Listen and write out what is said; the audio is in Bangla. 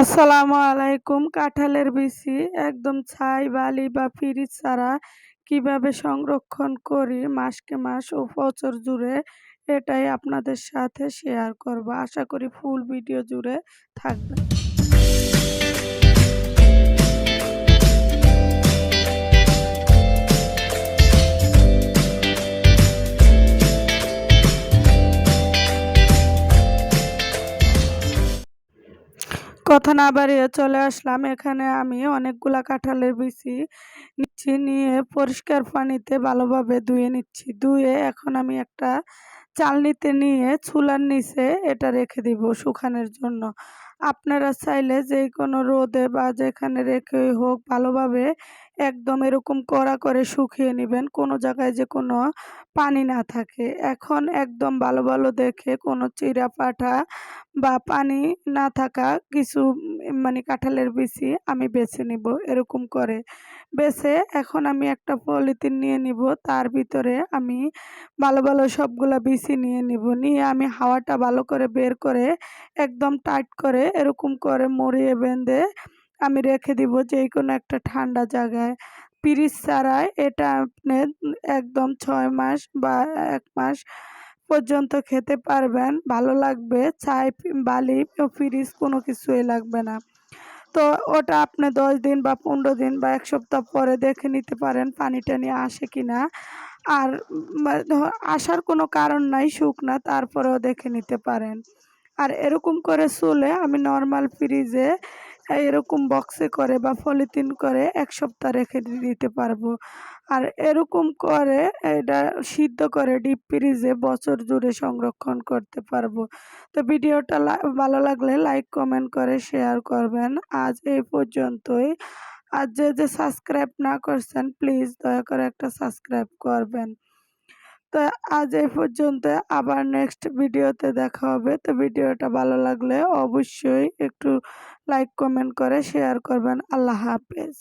আসসালামু আলাইকুম, কাঁঠালের বিচি, একদম ছাই বালি বা ফ্রিজ ছাড়া কীভাবে সংরক্ষণ করি মাসকে মাস ও বছর জুড়ে এটাই আপনাদের সাথে শেয়ার করব। আশা করি ফুল ভিডিও জুড়ে থাকবে। কথা না বাড়িয়ে চলে আসলাম। এখানে আমি অনেকগুলা কাঁঠালের বিচি নিচ্ছি, নিয়ে পরিষ্কার পানিতে ভালোভাবে ধুয়ে নিচ্ছি। ধুয়ে এখন আমি একটা চালনিতে নিয়ে চুলার নিচে এটা রেখে দিব শুকানোর জন্য। আপনারা চাইলে যে কোনো রোদে বা যেখানে রেখে হোক ভালোভাবে একদম এরকম কড়া করে শুকিয়ে নেবেন। কোনো জায়গায় যে কোনো পানি না থাকে। এখন একদম ভালো ভালো দেখে কোনো চিরা পাঠা বা পানি না থাকা কিছু মানে কাঁঠালের বিচি আমি বেছে নিব, এরকম করে। বেছে এখন আমি একটা পলিথিন নিয়ে নিব, তার ভিতরে আমি ভালো ভালো সবগুলা বিচি নিয়ে নিব। নিয়ে আমি হাওয়াটা ভালো করে বের করে একদম টাইট করে এরকম করে মরিয়ে বেঁধে আমি রেখে দিব যে কোনো একটা ঠান্ডা জায়গায়। পিরিচ ছাড়াই এটা আপনি একদম ছয় মাস বা এক মাস পর্যন্ত খেতে পারবেন, ভালো লাগবে, চাই বালি ফ্রিজ কোনো কিছুই লাগবে না। তো ওটা আপনি দশ দিন বা পনেরো দিন বা এক সপ্তাহ পরে দেখে নিতে পারেন পানি টানি আসে কি না। আর আসার কোনো কারণ নাই শুকনা তারপরেও দেখে নিতে পারেন। আর এরকম করে চলে আমি নর্মাল ফ্রিজে এরকম বক্সে করে বা পলিথিন করে এক সপ্তাহ রেখে দিতে পারব। আর এরকম করে এটা সিদ্ধ করে ডিপ ফ্রিজে বছর জুড়ে সংরক্ষণ করতে পারব। তো ভিডিওটা ভালো লাগলে লাইক কমেন্ট করে শেয়ার করবেন। আজ এই পর্যন্তই। আর যে যে সাবস্ক্রাইব না করছেন প্লিজ দয়া করে একটা সাবস্ক্রাইব করবেন। তো আজ এই পর্যন্ত আবার নেক্সট ভিডিওতে দেখা হবে। তো ভিডিওটা ভালো লাগলে অবশ্যই একটু লাইক কমেন্ট করে শেয়ার করবেন। আল্লাহ হাফেজ।